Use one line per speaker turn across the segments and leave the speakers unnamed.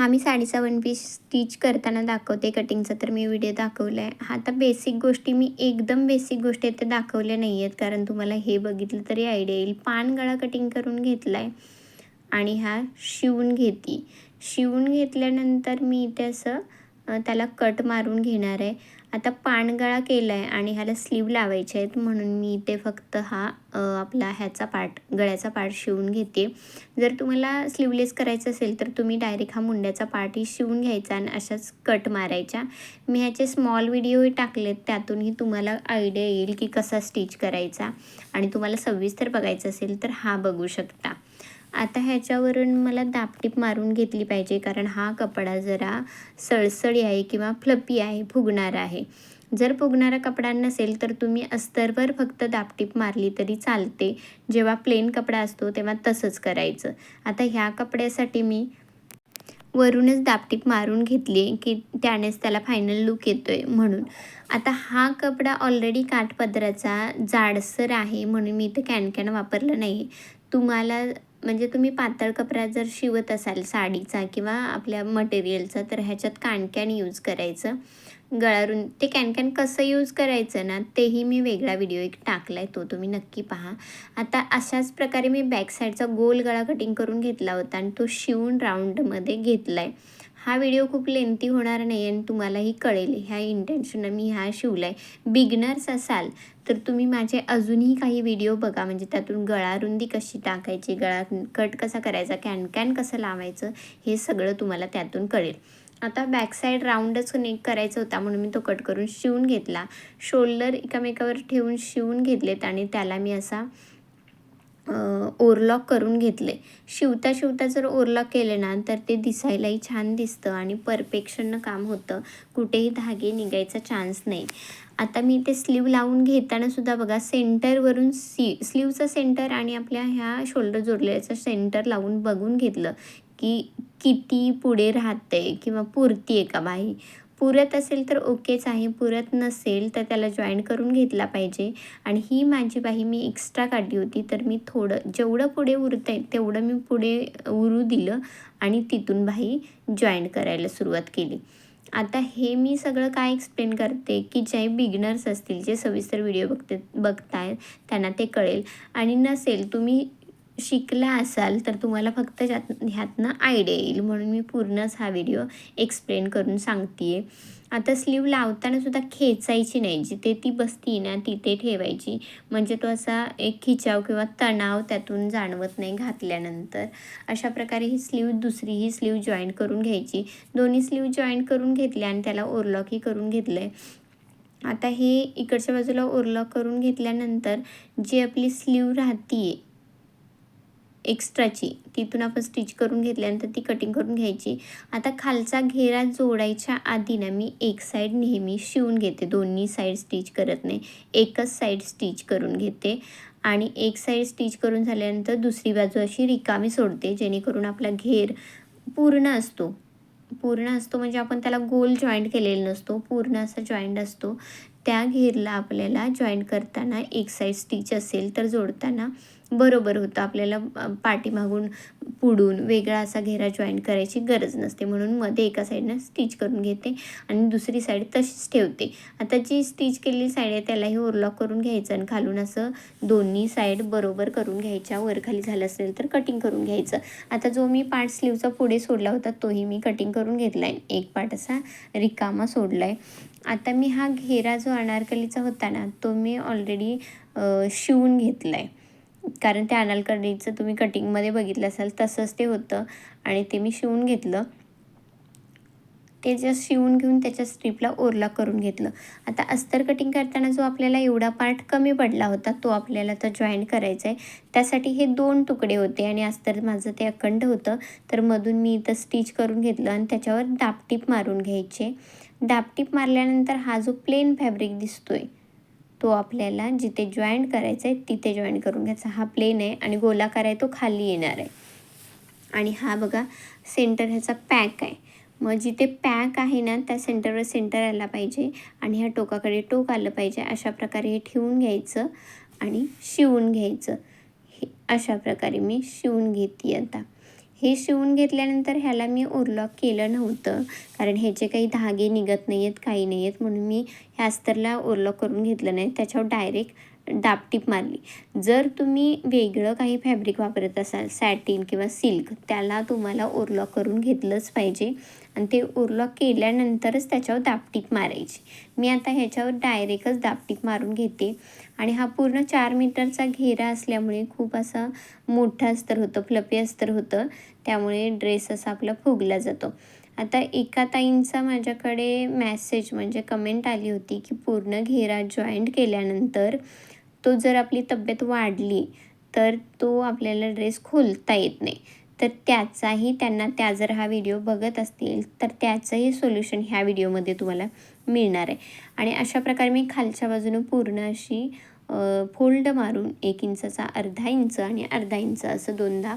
हा मी साडीचा one piece stitch करताना दाखवते कटिंगचा तर मी व्हिडिओ दाखवला आहे हा आता बेसिक गोष्टी मी एकदम बेसिक गोष्टी आहेत ते दाखवल्या नाही आहेत कारण तुम्हाला हे बघितलं तरी आयडिया येईल. पान गळा कटिंग करून घेतला आहे आणि हा शिवून घेते. शिवून घेतल्यानंतर मी इथे असं त्याला कट मारून घेणार आहे. आता पानगळा केला आहे आणि ह्याला स्लीव लावायचे आहेत म्हणून मी इथे फक्त हा आपला ह्याचा पार्ट गळ्याचा पार्ट शिवून घेते. जर तुम्हाला स्लीवलेस करायचं असेल तर तुम्ही डायरेक्ट हा मुंड्याचा पार्टही शिवून घ्यायचा आणि अशाच कट मारायच्या. मी ह्याचे स्मॉल व्हिडिओही टाकलेत त्यातूनही तुम्हाला आयडिया येईल की कसा स्टिच करायचा. आणि तुम्हाला सविस्तर बघायचं असेल तर हा बघू शकता. आता ह्याच्यावरून मला दापटीप मारून घेतली पाहिजे कारण हा कपडा जरा सळसळी आहे किंवा फ्लपी आहे फुगणारा आहे. जर फुगणारा कपडा नसेल तर तुम्ही अस्तरवर फक्त दापटीप मारली तरी चालते. जेव्हा प्लेन कपडा असतो तेव्हा तसंच करायचं. आता ह्या कपड्यासाठी मी वरूनच दापटीप मारून घेतली की त्यानेच त्याला फायनल लुक येतो आहे म्हणून. आता हा कपडा ऑलरेडी काठपदराचा जाडसर आहे म्हणून मी इथं कॅनकॅन वापरलं नाही तुम्हाला म्हणजे तुम्ही पातळ कपडा जर शिवत असाल साडीचा किंवा आपल्या मटेरियलचा तर ह्याच्यात कानकॅन यूज करायचं. गळारून ते कॅनकॅन कसं यूज करायचं ना तेही मी वेगळा व्हिडिओ एक टाकला आहे तो तुम्ही नक्की पहा. आता अशाच प्रकारे मी बॅक साईडचा गोल गळा कटिंग करून घेतला होता आणि तो शिवून राऊंडमध्ये घेतला आहे हा व्हिडिओ खूप लेंथी होणार नाही आणि तुम्हालाही कळेल. ह्या इंटेन्शननं मी हा शिवला आहे बिगनर्स असाल तर तुम्ही माझे अजूनही काही व्हिडिओ बघा. म्हणजे त्यातून गळा रुंदी कशी टाकायची गळा कट कसा करायचा कॅन कॅन कसं लावायचं हे सगळं तुम्हाला त्यातून कळेल. आता बॅकसाईड राऊंडच नेक करायचा होता म्हणून मी तो कट करून शिवून घेतला. शोल्डर एकामेकावर ठेवून शिवून घेतलेत आणि त्याला मी असा ओरलॉक करून घेतले. शिवता शिवता जर ओरलॉक केले ना तर ते दिसायलाही छान दिसतं आणि परफेक्शननं काम होतं. कुठेही धागे निघायचा चान्स नाही. आता मी ते स्लीव लावून घेताना सुद्धा बघा सेंटरवरून सी स्लीवचं सेंटर आणि आपल्या ह्या शोल्डर जोडलेल्याचं सेंटर लावून बघून घेतलं की किती पुढे राहते किंवा पुरती आहे का बाही पुरत असेल तर ओकेच आहे. पुरत नसेल तर त्याला जॉईन करून घेतला पाहिजे. आणि ही माझी बाही मी एक्स्ट्रा काढली होती. तर मी थोडं जेवढं पुढे उरतं आहे तेवढं मी पुढे उरू दिलं आणि तिथून बाही जॉईन करायला सुरुवात केली. आता हे मी सगळं काय एक्सप्लेन करते की जे बिगिनर्स असतील जे सविस्तर व्हिडिओ बघते बघतायत त्यांना ते कळेल. आणि नसेल तुम्ही शिकला असाल तर तुम्हाला फक्त ज्यात ह्यातनं आयडिया येईल. म्हणून मी पूर्णच हा व्हिडिओ एक्सप्लेन करून सांगते आहे आता स्लीव लावताना सुद्धा खेचायची नाही. जिथे ती बसती ना तिथे ठेवायची. म्हणजे तो असा एक खिचाव किंवा तणाव त्यातून जाणवत नाही घातल्यानंतर. अशा प्रकारे ही स्लीव दुसरी ही स्लीव जॉईन करून घ्यायची. दोन्ही स्लीव जॉईंट करून घेतल्या आणि त्याला ओरलॉकही करून घेतलं आहे आता हे इकडच्या बाजूला ओरलॉक करून घेतल्यानंतर जी आपली स्लीव राहते एक्स्ट्राची तिथून आपण स्टिच करून घेतल्यानंतर ती कटिंग करून घ्यायची. आता खालचा घेरा जोडायच्या आधी ना मी एक साईड नेहमी शिवून घेते. दोन्ही साईड स्टिच करत नाही. एकच साईड स्टिच करून घेते आणि एक साईड स्टिच करून झाल्यानंतर दुसरी बाजू अशी रिकामी सोडते जेणेकरून आपला घेर पूर्ण असतो. पूर्ण असतो म्हणजे आपण त्याला गोल जॉईंट केलेला नसतो. पूर्ण असा जॉईंट असतो. त्या घेरला आपल्याला जॉईंट करताना एक साईड स्टिच असेल तर जोडताना बरोबर होतं. आपल्याला पाठीमागून पुढून वेगळा असा घेरा जॉईन करायची गरज नसते. म्हणून मध्ये एका साईडनं स्टिच करून घेते आणि दुसरी साईड तशीच ठेवते. आता जी स्टिच केलेली साईड आहे त्यालाही ओरलॉक करून घ्यायचं आणि खालून असं दोन्ही साईड बरोबर करून घ्यायच्या. वरखाली झालं असेल तर कटिंग करून घ्यायचं. आता जो मी पार्ट स्लीवचा पुढे सोडला होता तोही मी कटिंग करून घेतला आहे. एक पार्ट असा रिकामा सोडला आहे. आता मी हा घेरा जो अनारकलीचा होता ना तो मी ऑलरेडी शिवून घेतला आहे. कारण त्या अनारकलीचं तुम्ही कटिंगमध्ये बघितलं असाल तसंच ते होतं आणि ते मी शिवून घेतलं. ते जस्ट शिवून घेऊन त्याच्या स्ट्रीपला ओरला करून घेतलं. आता अस्तर कटिंग करताना जो आपल्याला एवढा पार्ट कमी पडला होता तो आपल्याला तर जॉईन करायचा आहे. त्यासाठी हे दोन तुकडे होते आणि अस्तर माझं ते अखंड होतं. तर मधून मी इथं स्टिच करून घेतलं आणि त्याच्यावर दापटीप मारून घ्यायचे. दापटीप मारल्यानंतर हा जो प्लेन फॅब्रिक दिसतोय तो आपल्याला जिथे जॉईंट करायचा आहे तिथे जॉईंट करून घ्यायचा. हा प्लेन आहे आणि गोलाकार आहे तो खाली येणार आहे. आणि हा बघा सेंटर ह्याचा पॅक आहे. मग जिथे पॅक आहे ना त्या सेंटरवर सेंटर आला पाहिजे आणि ह्या टोकाकडे टोक आलं पाहिजे अशा प्रकारे हे ठेवून घ्यायचं आणि शिवून घ्यायचं. हे अशा प्रकारे मी शिवून घेते आता. हे शिवून घेतल्यानंतर ह्याला मी ओरलॉक केलं नव्हतं. कारण ह्याचे काही धागे निघत नाही आहेत काही नाही आहेत म्हणून मी ह्या अस्तरला ओरलॉक करून घेतलं नाही. त्याच्यावर डायरेक्ट दापटीप मारली. जर तुम्ही वेगळं काही फॅब्रिक वापरत असाल सॅटिन किंवा सिल्क त्याला तुम्हाला ओरलॉक करून घेतलंच पाहिजे. आणि ते ओरलॉक केल्यानंतरच त्याच्यावर दापटीप मारायची. मी आता ह्याच्यावर डायरेक्टच दापटीप मारून घेते. आणि हा पूर्ण चार मीटरचा घेरा असल्यामुळे खूप असा मोठा अस्तर होतं फ्लपी अस्तर होतं. त्यामुळे ड्रेस असा आपला फुगला जातो. आता एका ताईंचा माझ्याकडे मॅसेज म्हणजे कमेंट आली होती की पूर्ण घेरा जॉईंट केल्यानंतर तो जर आपली तब्येत वाढली तर तो आपल्याला ड्रेस खोलता येत नाही. तर त्याचाही त्यांना त्या जर हा व्हिडिओ बघत असतील तर त्याचंही सोल्युशन ह्या व्हिडिओमध्ये तुम्हाला मिळणार आहे. आणि अशा प्रकारे मी खालच्या बाजूनं पूर्ण अशी फोल्ड मारून एक इंचाचा अर्धा इंच आणि अर्धा इंच असं दोनदा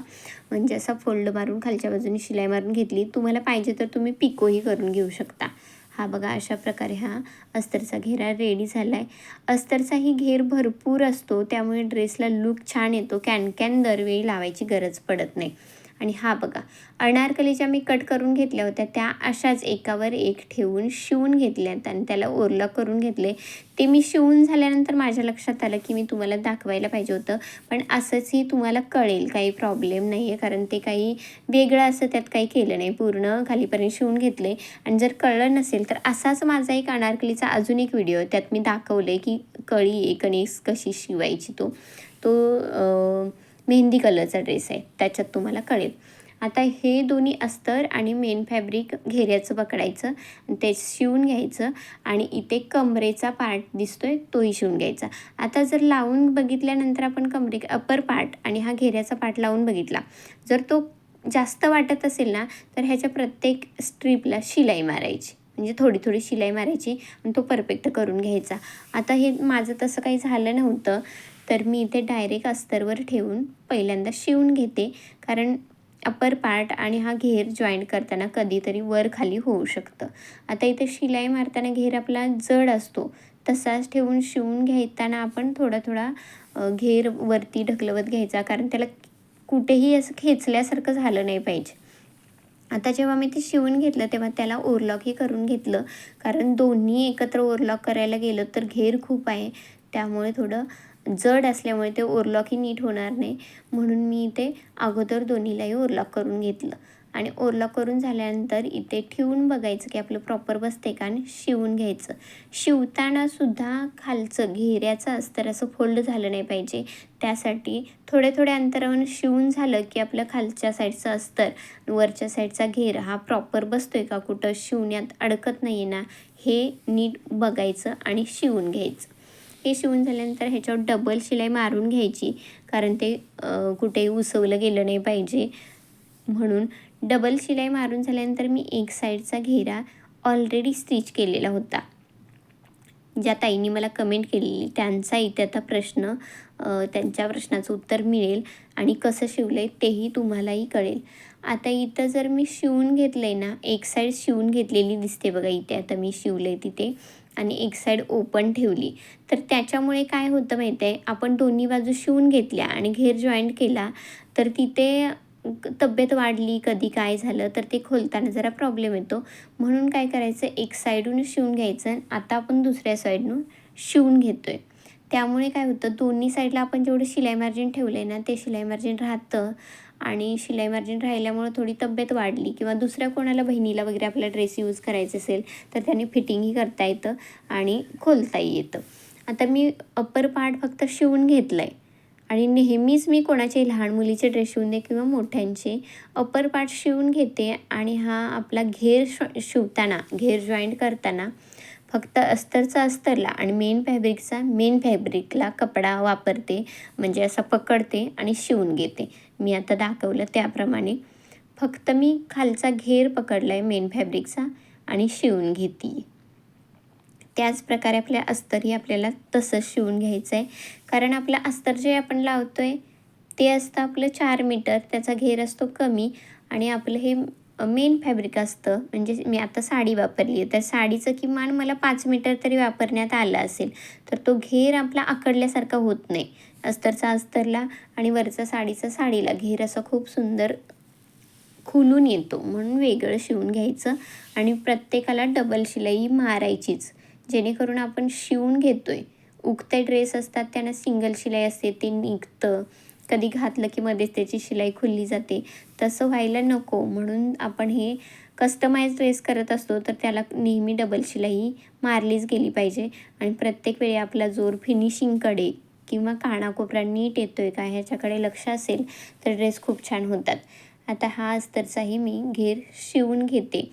म्हणजे असा फोल्ड मारून खालच्या बाजूने शिलाई मारून घेतली. तुम्हाला पाहिजे तर तुम्ही पिकोही करून घेऊ शकता. हा बघा अशा प्रकारे हा अस्तरचा घेरा रेडी झाला आहे अस्तरचाही घेर भरपूर असतो त्यामुळे ड्रेसला लुक छान येतो. कॅन कॅन दरवेळी लावायची गरज पडत नाही. आणि हा बघा अनारकली ज्या मी कट करून घेतल्या होत्या त्या अशाच एकावर एक ठेवून शिवून घेतल्यात आणि त्याला ओरला करून घेतले. ते मी शिवून झाल्यानंतर माझ्या लक्षात आलं की मी तुम्हाला दाखवायला पाहिजे होतं पण असंचही तुम्हाला कळेल काही प्रॉब्लेम नाही आहे कारण ते काही वेगळं असं त्यात काही केलं नाही. पूर्ण खालीपर्यंत शिवून घेतले. आणि जर कळलं नसेल तर असाच माझा एक अनारकलीचा अजून एक व्हिडिओ त्यात मी दाखवले की कळी एक आणि कशी शिवायची तो. तो मेहंदी कलरचा ड्रेस आहे. त्याच्यात तुम्हाला कळेल. आता हे दोन्ही अस्तर आणि मेन फॅब्रिक घेऱ्याचं पकडायचं ते शिवून घ्यायचं आणि इथे कमरेचा पार्ट दिसतोय तोही शिवून घ्यायचा. आता जर लावून बघितल्यानंतर आपण कमरे अपर पार्ट आणि हा घेऱ्याचा पार्ट लावून बघितला. जर तो जास्त वाटत असेल ना तर ह्याच्या प्रत्येक स्ट्रीपला शिलाई मारायची. म्हणजे थोडी थोडी शिलाई मारायची आणि तो परफेक्ट करून घ्यायचा. आता हे माझं तसं काही झालं नव्हतं. तर मी इथे डायरेक्ट अस्तरवर ठेवून पहिल्यांदा शिवून घेते. कारण अपर पार्ट आणि हा घेर जॉईंट करताना कधीतरी वर खाली होऊ शकतं. आता इथे शिलाई मारताना घेर आपला जड असतो. तसाच ठेवून शिवून घेताना आपण थोडा थोडा घेर वरती ढकलवत घ्यायचा. कारण त्याला कुठेही असं खेचल्यासारखं झालं नाही पाहिजे. आता जेव्हा मी ते शिवून घेतलं तेव्हा त्याला ओरलॉकही करून घेतलं. कारण दोन्ही एकत्र ओरलॉक करायला गेलं तर घेर खूप आहे. त्यामुळे थोडं जड असल्यामुळे ते ओरलॉकही नीट होणार नाही. म्हणून मी इथे अगोदर दोन्हीलाही ओरलॉक करून घेतलं. आणि ओरलॉक करून झाल्यानंतर इथे ठेवून बघायचं की आपलं प्रॉपर बसते का आणि शिवून घ्यायचं. शिवतानासुद्धा खालचं घेऱ्याचं अस्तर असं फोल्ड झालं नाही पाहिजे. त्यासाठी थोड्या थोड्या अंतरावरून शिवून झालं की आपलं खालच्या साईडचं अस्तर वरच्या साईडचा घेर हा प्रॉपर बसतो आहे का कुठं? शिवण्यात अडकत नाही ना? हे नीट बघायचं आणि शिवून घ्यायचं. हे शिवून झाल्यानंतर ह्याच्यावर डबल शिलाई मारून घ्यायची. कारण ते कुठेही उसवलं गेलं नाही पाहिजे. म्हणून डबल शिलाई मारून झाल्यानंतर मी एक साईडचा घेरा ऑलरेडी स्टिच केलेला होता. ज्या ताईंनी मला कमेंट केलेली त्यांचा इथे आता प्रश्न त्यांच्या प्रश्नाचं उत्तर मिळेल आणि कसं शिवलं आहे तेही तुम्हालाही कळेल. आता इथं जर मी शिवून घेतलं आहे ना एक साईड शिवून घेतलेली दिसते बघा इथे. आता मी शिवलं आहे तिथे. आणि एक साईड ओपन ठेवली. तर त्याच्यामुळे काय होतं माहिती आहे आपण दोन्ही बाजू शिवून घेतल्या आणि घेर जॉईंट केला तर तिथे तब्येत वाढली कधी काय झालं तर ते खोलताना जरा प्रॉब्लेम येतो. म्हणून काय करायचं एक साईडून शिवून घ्यायचं आता आपण दुसऱ्या साईडनं शिवून घेतो आहे त्यामुळे काय होतं दोन्ही साईडला आपण जेवढं शिलाई मार्जिन ठेवलं आहे ना ते शिलाई मार्जिन राहतं. आणि शिलाई मार्जिन राहिल्यामुळं थोडी तब्येत वाढली किंवा दुसऱ्या कोणाला बहिणीला वगैरे आपला ड्रेस यूज करायचे असेल तर त्यांनी फिटिंगही करता येतं आणि खोलताही येतं. आता मी अप्पर पार्ट फक्त शिवून घेतलं आहे आणि नेहमीच मी कोणाचे लहान मुलीचे ड्रेस शिवून दे किंवा मोठ्यांचे अप्पर पार्ट शिवून घेते आणि हा आपला घेर शिवताना घेर जॉईंट करताना फक्त अस्तरचा अस्तरला आणि मेन फॅब्रिकचा मेन फॅब्रिकला कपडा वापरते म्हणजे असा पकडते आणि शिवून घेते. मी आता दाखवलं त्याप्रमाणे. फक्त मी खालचा घेर पकडला आहे मेन फॅब्रिकचा आणि शिवून घेते. त्याच प्रकारे आपल्या अस्तरही आपल्याला तसंच शिवून घ्यायचं आहे कारण आपलं अस्तर जे आपण लावतो आहे ते असतं आपलं चार मीटर त्याचा घेर असतो कमी आणि आपलं हे मेन फॅब्रिक असतं. म्हणजे मी आता साडी वापरली आहे. तर साडीचं किमान मला पाच मीटर तरी वापरण्यात आलं असेल तर तो घेर आपला आकडल्यासारखा होत नाही. अस्तरचा अस्तरला आणि वरचा साडीचा साडीला घेर असं खूप सुंदर खुलून येतो. म्हणून वेगळं शिवून घ्यायचं आणि प्रत्येकाला डबल शिलाई मारायचीच जेणेकरून आपण शिवून घेतो आहे उगते ड्रेस असतात त्यांना सिंगल शिलाई असते ते निघतं. कधी घातलं की मध्येच त्याची शिलाई खुलली जाते. तसं व्हायला नको. म्हणून आपण हे कस्टमाइज ड्रेस करत असतो तर त्याला नेहमी डबल शिलाई मारलीच गेली पाहिजे. आणि प्रत्येक वेळी आपला जोर फिनिशिंगकडे किंवा कानाकोपरा नीट येतो आहे का ह्याच्याकडे लक्ष असेल तर ड्रेस खूप छान होतात. आता हा अस्तरचाही मी घेर शिवून घेते.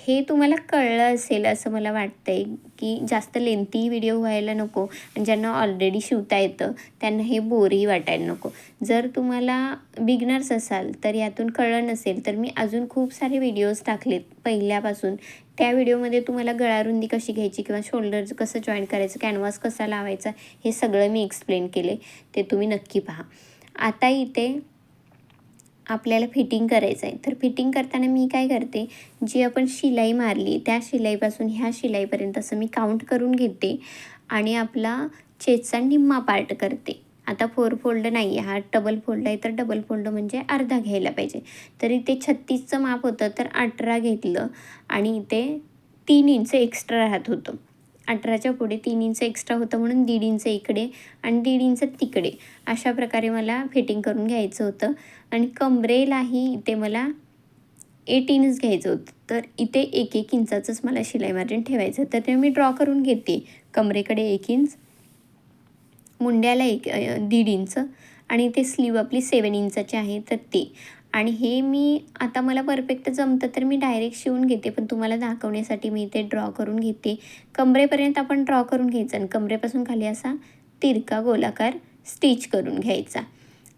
हे तुम्हाला कळलं असेल असं मला वाटतं आहे की जास्त लेंथी व्हिडिओ व्हायला नको आणि ज्यांना ऑलरेडी शिवता येतं त्यांना हे बोरही वाटायला नको. जर तुम्हाला बिगनर्स असाल तर यातून कळलं नसेल तर मी अजून खूप सारे व्हिडिओज टाकलेत पहिल्यापासून. त्या व्हिडिओमध्ये तुम्हाला गळारुंदी कशी घ्यायची किंवा शोल्डर कसं जॉईन करायचं कॅनव्हास कसा लावायचा हे सगळं मी एक्सप्लेन केले ते तुम्ही नक्की पहा. आता इथे आपल्याला फिटिंग करायचं आहे. तर फिटिंग करताना मी काय करते जी आपण शिलाई मारली त्या शिलाईपासून ह्या शिलाईपर्यंत असं मी काउंट करून घेते आणि आपला चेचा निम्मा पार्ट करते. आता फोर फोल्ड नाही आहे हा डबल फोल्ड आहे तर डबल फोल्ड म्हणजे अर्धा घ्यायला पाहिजे. तर इथे छत्तीसचं माप होतं तर अठरा घेतलं आणि इथे तीन इंच एक्स्ट्रा राहत होतं. अठराच्या पुढे तीन इंच एक्स्ट्रा होतं म्हणून दीड इंच इकडे आणि दीड इंच तिकडे. अशा प्रकारे मला फिटिंग करून घ्यायचं होतं. आणि कमरेलाही इथे मला एट इंच घ्यायचं होतं. तर इथे एक एक इंचाचंच मला शिलाई मार्जिन ठेवायचं तर ते मी ड्रॉ करून घेते. कमरेकडे एक इंच मुंड्याला एक दीड इंच आणि ते स्लीव आपली सेवन इंचाची आहे. तर ते. आणि हे मी आता मला परफेक्ट जमतं तर मी डायरेक्ट शिवून घेते पण तुम्हाला दाखवण्यासाठी मी इथे ड्रॉ करून घेते. कमरेपर्यंत आपण ड्रॉ करून घ्यायचं आणि कमरेपासून खाली असा तिरका गोलाकार स्टिच करून घ्यायचा.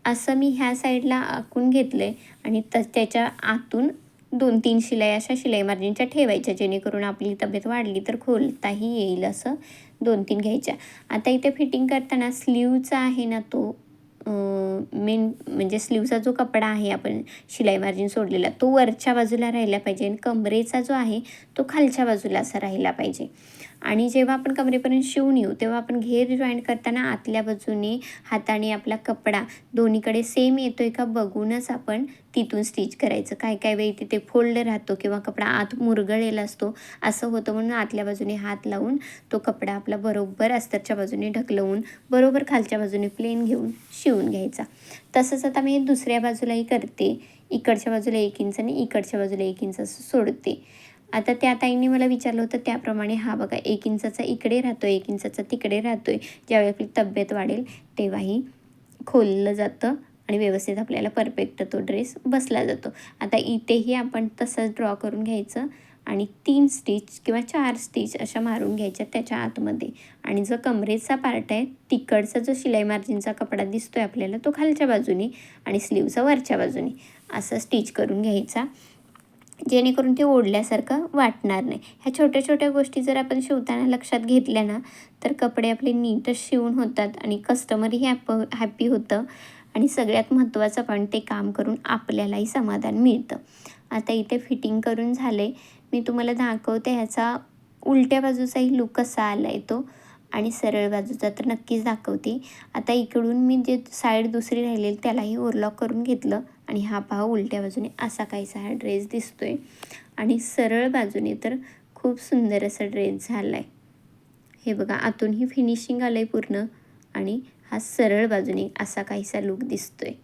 असं मी ह्या साईडला आखून घेतलं आहे आणि त त्याच्या आतून दोन तीन शिलाई अशा शिलाई मार्जिनच्या ठेवायच्या जेणेकरून आपली तब्येत वाढली तर खोलताही येईल असं दोन तीन घ्यायच्या. आता इथे फिटिंग करताना स्लीवचा आहे ना तो मेन म्हणजे स्लीवचा जो कपडा आहे आपण शिलाई मार्जिन सोडलेला तो वरच्या बाजूला राहिला पाहिजे आणि कमरेचा जो आहे तो खालच्या बाजूला असा राहिला पाहिजे. आणि जेव्हा आपण कमरेपर्यंत शिवून येऊ तेव्हा आपण घेर जॉईंट करताना आतल्या बाजूने हाताने आपला कपडा दोन्हीकडे सेम येतो आहे का बघूनच आपण तिथून स्टिच करायचं. काय काय वेळी तिथे फोल्ड राहतो किंवा कपडा आत मुरगळलेला असतो असं होतं म्हणून आतल्या बाजूने हात लावून तो कपडा आपला बरोबर अस्तरच्या बाजूने ढकलवून बरोबर खालच्या बाजूने प्लेन घेऊन शिवून घ्यायचा. तसंच आता मी दुसऱ्या बाजूलाही करते. इकडच्या बाजूला एक इंच आणि इकडच्या बाजूला एक इंच असं सोडते. आता त्या ताईंनी मला विचारलं होतं त्याप्रमाणे हा बघा एक इंचाचा इकडे राहतो एक इंचाचा तिकडे राहतो आहे ज्यावेळी आपली तब्येत वाढेल तेव्हाही खोललं जातं आणि व्यवस्थित आपल्याला परफेक्ट तो ड्रेस बसला जातो. आता इथेही आपण तसंच ड्रॉ करून घ्यायचं आणि तीन स्टिच किंवा चार स्टिच अशा मारून घ्यायच्या त्याच्या आतमध्ये. आणि जो कमरेचा पार्ट आहे तिकडचा जो शिलाई मार्जिनचा कपडा दिसतो आहे आपल्याला तो खालच्या बाजूने आणि स्लीवचा वरच्या बाजूने असं स्टिच करून घ्यायचा. जेणेकरून ते ओढल्यासारखं वाटणार नाही. ह्या छोट्या छोट्या गोष्टी जर आपण शिवताना लक्षात घेतल्या ना तर कपडे आपले नीटच शिवून होतात आणि कस्टमरही हॅप हॅपी होतं आणि सगळ्यात महत्त्वाचं पण ते काम करून आपल्यालाही समाधान मिळतं. आता इथे फिटिंग करून झाले मी तुम्हाला दाखवते ह्याचा उलट्या बाजूचाही लुक कसा आला आहे तो. आणि सरळ बाजूचा तर नक्कीच दाखवते. आता इकडून मी जे साईड दुसरी राहिलेली त्यालाही ओरलॉक करून घेतलं आणि हा पहा उलट्या बाजूने असा काहीसा हा ड्रेस दिसतो आहे आणि सरळ बाजूने तर खूप सुंदर असा ड्रेस झाला आहे हे बघा आतूनही फिनिशिंग आलं आहे पूर्ण आणि हा सरळ बाजूने असा काहीसा लुक दिसतो आहे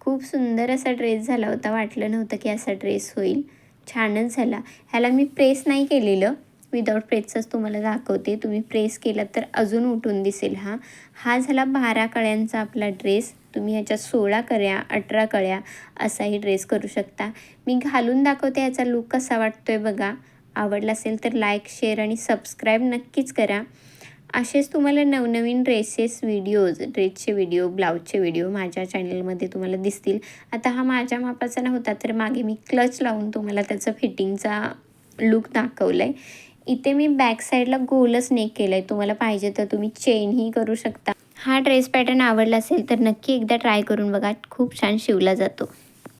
खूप सुंदर असा ड्रेस झाला होता वाटलं नव्हतं की असा ड्रेस होईल. छानच झाला. ह्याला मी प्रेस नाही केलेलं विदाऊट प्रेसच तुम्हाला दाखवते. तुम्ही प्रेस केला तर अजून उठून दिसेल हा. हा झाला बारा कळ्यांचा आपला ड्रेस तुम्ही ह्याच्यात सोळा कळ्या अठरा कळ्या असाही ड्रेस करू शकता. मी घालून दाखवते याचा लुक कसा वाटतो आहे बघा. आवडला असेल तर लाईक शेअर आणि सबस्क्राईब नक्कीच करा. असेच तुम्हाला नवनवीन ड्रेसेस व्हिडिओज ड्रेसचे व्हिडिओ ब्लाऊजचे व्हिडिओ माझ्या चॅनलमध्ये तुम्हाला दिसतील. आता हा माझ्या मापाचा नव्हता तर मागे मी क्लच लावून तुम्हाला त्याचं फिटिंगचा लुक दाखवला आहे इथे मी बॅक साईडला गोलच नेक केलं आहे तुम्हाला पाहिजे तर तुम्ही चेनही करू शकता. हा ड्रेस पॅटर्न आवडला असेल तर नक्की एकदा ट्राय करून बघा. खूप छान शिवला जातो.